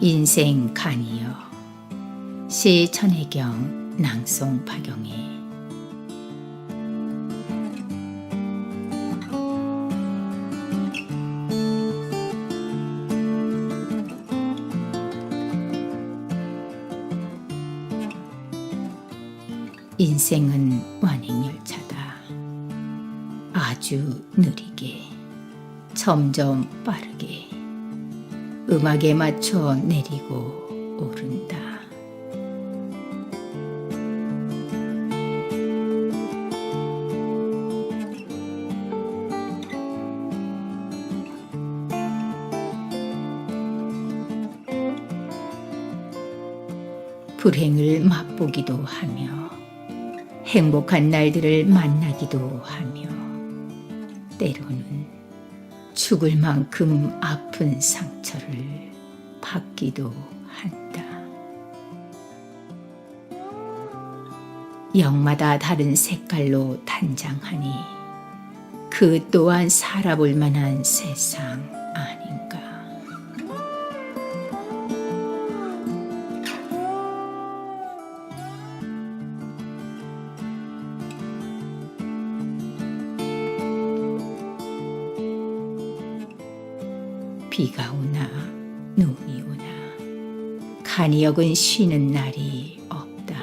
인생 간이여. 시 천혜경 낭송 박영희. 인생은 완행열차다. 아주 느리게, 점점 빠르게, 음악에 맞춰 내리고 오른다. 불행을 맛보기도 하며 행복한 날들을 만나기도 하며 때로는 죽을 만큼 아픈 상처를 받기도 한다. 영마다 다른 색깔로 단장하니 그 또한 살아볼 만한 세상 비가 오나 눈이 오나 간이 역은 쉬는 날이 없다.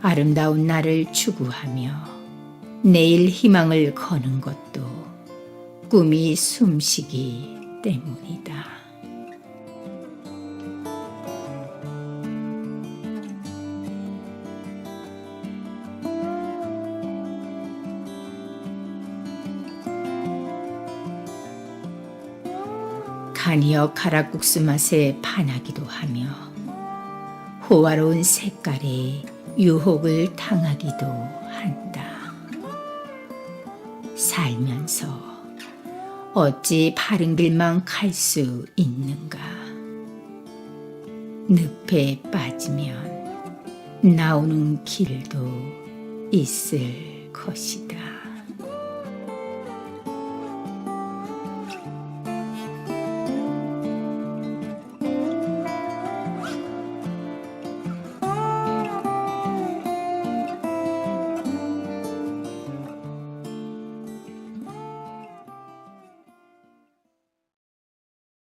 아름다운 날을 추구하며 내일 희망을 거는 것도 꿈이 숨쉬기 때문이다. 간이어 가락국수 맛에 반하기도 하며 호화로운 색깔에 유혹을 당하기도 한다. 살면서 어찌 바른 길만 갈 수 있는가? 늪에 빠지면 나오는 길도 있을 것이다.